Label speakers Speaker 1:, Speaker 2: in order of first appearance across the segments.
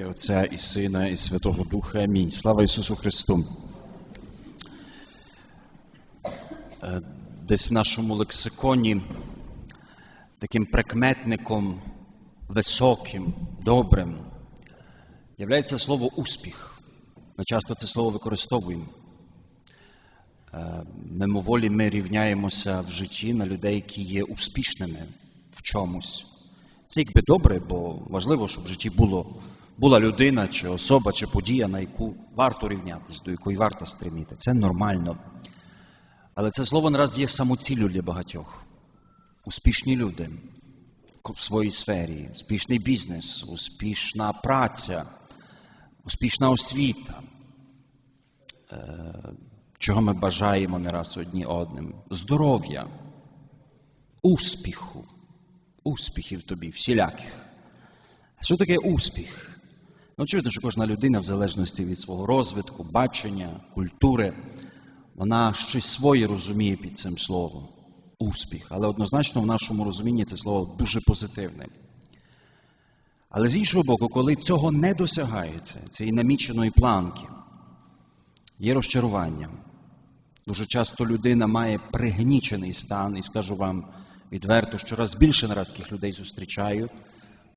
Speaker 1: ім'я Отця і Сина, і Святого Духа. Амінь. Слава Ісусу Христу. Десь в нашому лексиконі таким прикметником високим, добрим являється слово успіх. Ми часто це слово використовуємо. Е, Мимоволі ми рівняємося в житті на людей, які є успішними в чомусь. Це якби добре, бо важливо, щоб в житті було, була людина, чи особа, чи подія, на яку варто рівнятися, до якої варто стриміти. Це нормально. Але це слово нараз є самоціллю для багатьох. Успішні люди в своїй сфері, успішний бізнес, успішна праця, успішна освіта. Е, Чого ми бажаємо не раз одні одним? Здоров'я, успіху, успіхів тобі, всіляких. Що таке успіх? Ну, очевидно, що кожна людина, в залежності від свого розвитку, бачення, культури, вона щось своє розуміє під цим словом успіх. Але однозначно в нашому розумінні це слово дуже позитивне. Але з іншого боку, коли цього не досягається, цієї наміченої планки, є розчарування. Дуже часто людина має пригнічений стан, і скажу вам відверто, що раз більше нараз таких людей зустрічаю.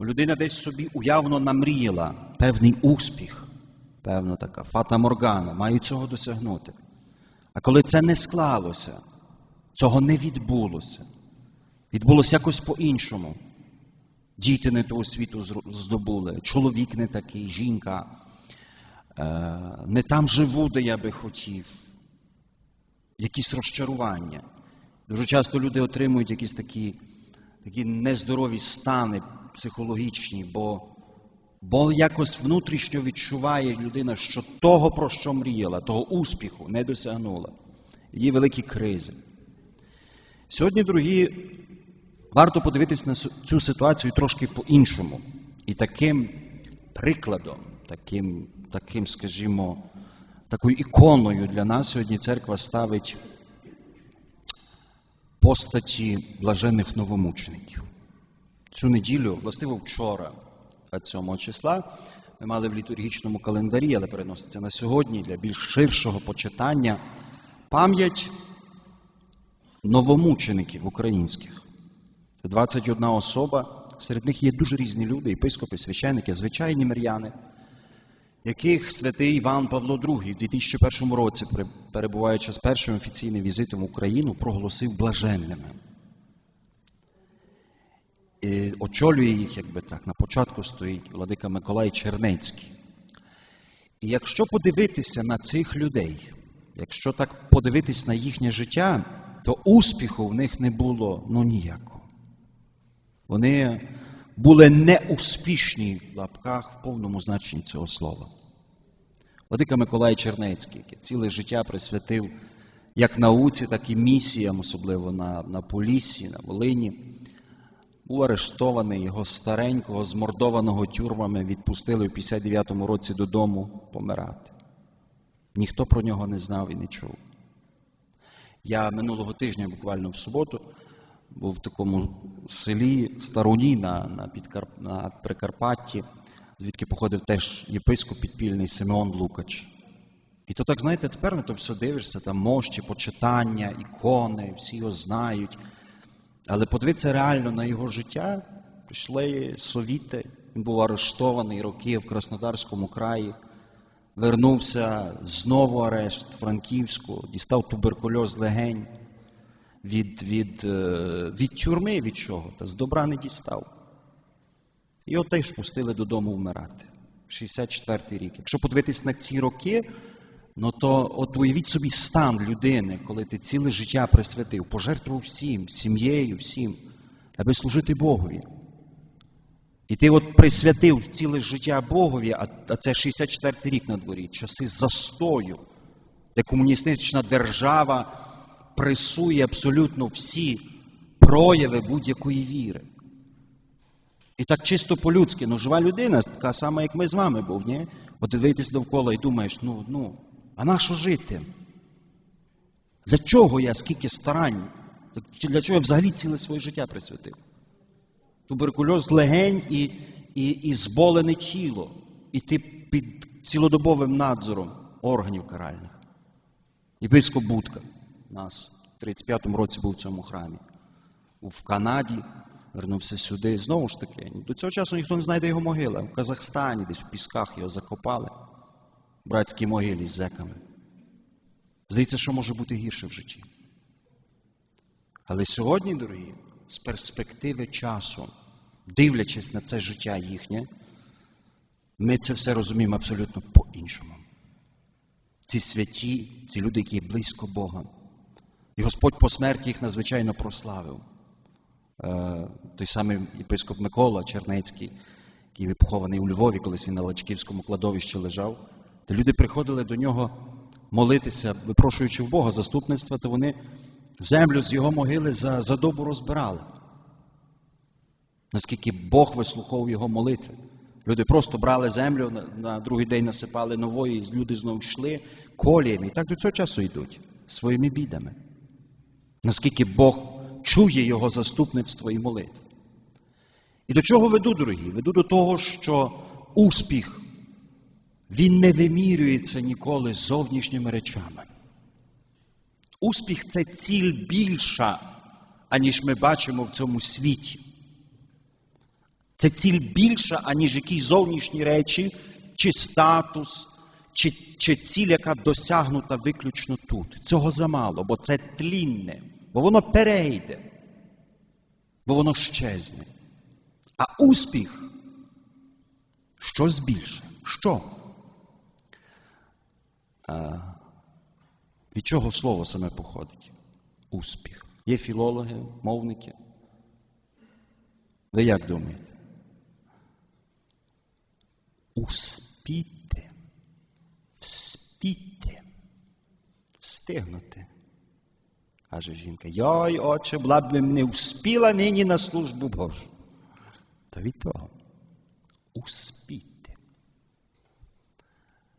Speaker 1: Людина десь собі уявно намріяла певний успіх, певна така фата Моргана, має цього досягнути. А коли це не склалося, цього не відбулося, відбулося якось по-іншому. Діти не ту освіту здобули, чоловік не такий, жінка, не там живу, де я би хотів. Якісь розчарування. Дуже часто люди отримують якісь такі такі нездорові стани психологічні, бо бо якось внутрішньо відчуває людина, що того, про що мріяла, того успіху не досягнула. Є великі кризи. Сьогодні, дорогі, варто подивитися на цю ситуацію трошки по-іншому. І таким прикладом, таким, таким, скажімо, такою іконою для нас сьогодні церква ставить постаті блаженних новомучеників. Цю неділю, властиво вчора, 27 числа, ми мали в літургічному календарі, але переноситься на сьогодні для більш ширшого почитання пам'ять новомучеників українських. Це 21 особа, серед них є дуже різні люди, єпископи, священники, звичайні миряни, яких святий Іван Павло II в 2001 році, перебуваючи з першим офіційним візитом в Україну, проголосив блаженними. І очолює їх, якби так, на початку стоїть Владика Миколай Чернецький. І якщо подивитися на цих людей, якщо так подивитись на їхнє життя, то успіху в них не було ну ніякого. Вони були неуспішні в лапках в повному значенні цього слова. Владика Миколай Чернецький, який ціле життя присвятив як науці, так і місіям, особливо на на Поліссі, на Волині, був арештований його старенького, змордованого тюрмами, відпустили в 59-му році додому помирати. Ніхто про нього не знав і не чув. Я минулого тижня, буквально в суботу, був в такому селі Старуні на на, Підкарп... на Прикарпатті, звідки походив теж єпископ підпільний Симеон Лукач. І то так, знаєте, тепер на то все дивишся, там мощі, почитання, ікони, всі його знають. Але подивитися реально на його життя, прийшли совіти, він був арештований роки в Краснодарському краї, вернувся знову арешт Франківську, дістав туберкульоз легень від від, від тюрми від чого, та з добра не дістав. От теж пустили додому вмирати. 64-й рік. Якщо подивитись на ці роки, ну то от уявіть собі стан людини, коли ти ціле життя присвятив, пожертвував всім, сім'єю, всім, аби служити Богові. І ти от присвятив ціле життя Богові, а це 64-й рік на дворі, часи застою, де комуністична держава пресує абсолютно всі прояви будь-якої віри. І так чисто по-людськи, ну жива людина, така сама, як ми з вами був, ні? От дивитись довкола і думаєш, ну, ну, а на що жити? Для чого я скільки старань? Для чого я взагалі ціле своє життя присвятив? Туберкульоз легень і і, і зболене тіло. йти під цілодобовим надзором органів каральних. Єпископ Будка нас в 35-му році був в цьому храмі. В Канаді вернувся сюди. Знову ж таки, до цього часу ніхто не знайде його могила. В Казахстані, десь в пісках його закопали. В братській могилі з зеками. Здається, що може бути гірше в житті. Але сьогодні, дорогі, з перспективи часу, дивлячись на це життя їхнє, ми це все розуміємо абсолютно по-іншому. Ці святі, ці люди, які є близько Бога. І Господь по смерті їх надзвичайно прославив. Е, Той самий єпископ Микола Чернецький, який похований у Львові, колись він на Лачківському кладовищі лежав, то люди приходили до нього молитися, випрошуючи в Бога заступництва, то вони землю з його могили за, за добу розбирали. Наскільки Бог вислуховував його молитви. Люди просто брали землю, на, на другий день насипали нової, і люди знову йшли коліями. І так до цього часу йдуть своїми бідами. Наскільки Бог чує його заступництво і молитви. І до чого веду, дорогі? Веду до того, що успіх, він не вимірюється ніколи зовнішніми речами. Успіх це ціль більша, аніж ми бачимо в цьому світі. Це ціль більша, аніж якісь зовнішні речі, чи статус, чи, чи ціль, яка досягнута виключно тут. Цього замало, бо це тлінне, бо воно перейде, бо воно щезне. А успіх щось більше. Що? А, від чого слово саме походить? Успіх. Є філологи, мовники. Ви як думаєте? Успіти, вспіти, встигнути. Каже жінка, йой, отче, була б не вспіла нині на службу Божу. Та від того. Успіти.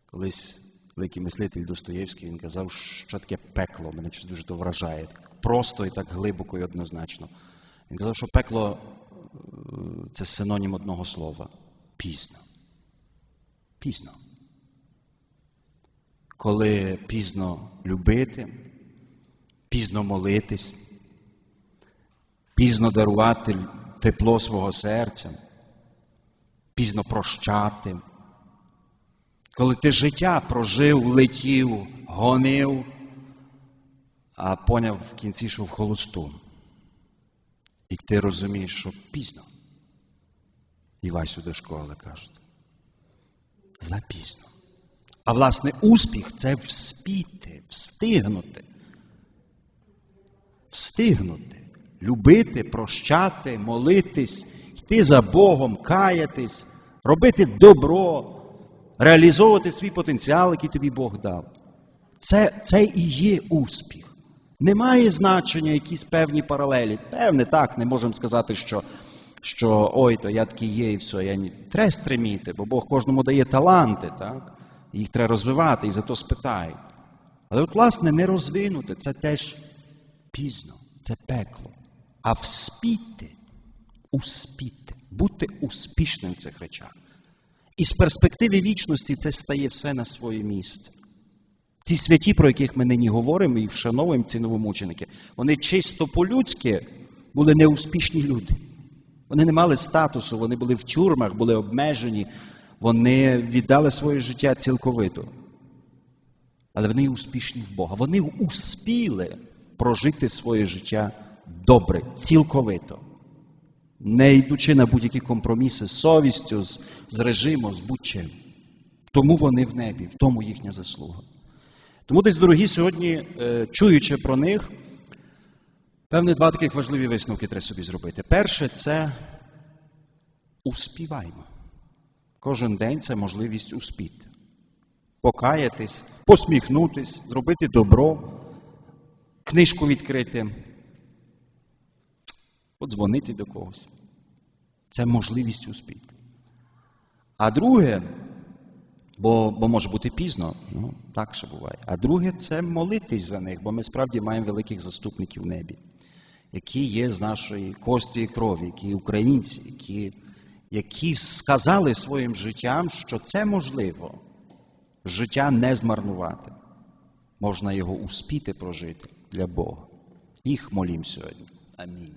Speaker 1: Колись великий мислитель Достоєвський він казав, що таке пекло. Мене щось дуже то вражає. Просто і так глибоко і однозначно. Він казав, що пекло це синонім одного слова. Пізно. Пізно. Коли пізно любити, пізно молитись, пізно дарувати тепло свого серця, пізно прощати. Коли ти життя прожив, летів, гонив, а поняв в кінці, що в холосту. І ти розумієш, що пізно. І Васю до школи кажуть. Запізно. А власне, успіх це вспіти, встигнути. Встигнути. Любити, прощати, молитись, йти за Богом, каятись, робити добро, реалізовувати свій потенціал, який тобі Бог дав. Це, Це і є успіх. Немає значення якісь певні паралелі. Певне, так, не можемо сказати, що що ой, то я такий є і все. Я ні. Треба стреміти, бо Бог кожному дає таланти, так? їх треба розвивати і за то спитають. Але от, власне, не розвинути це теж пізно, це пекло. А вспіти, успіти, бути успішним в цих речах. І з перспективи вічності це стає все на своє місце. Ці святі, про яких ми нині говоримо і вшановуємо ці новомученики, вони чисто по-людськи були неуспішні люди. Вони не мали статусу, вони були в тюрмах, були обмежені, вони віддали своє життя цілковито. Але вони успішні в Бога. Вони успіли прожити своє життя добре, цілковито, не йдучи на будь-які компроміси з совістю, з, з режимом, з будь-чим. Тому вони в небі, в тому їхня заслуга. Тому десь, дорогі, сьогодні, чуючи про них, певне, два таких важливі висновки треба собі зробити. Перше, це успіваймо. Кожен день це можливість успіти. Покаятись, посміхнутись, зробити добро, книжку відкрити, подзвонити до когось. Це можливість успіти. А друге, Бо бо може бути пізно, ну так ще буває. А друге це молитись за них, бо ми справді маємо великих заступників в небі, які є з нашої кості і крові, які українці, які які сказали своїм життям, що це можливо. Життя не змарнувати. Можна його успіти прожити для Бога. Їх молім сьогодні. Амінь.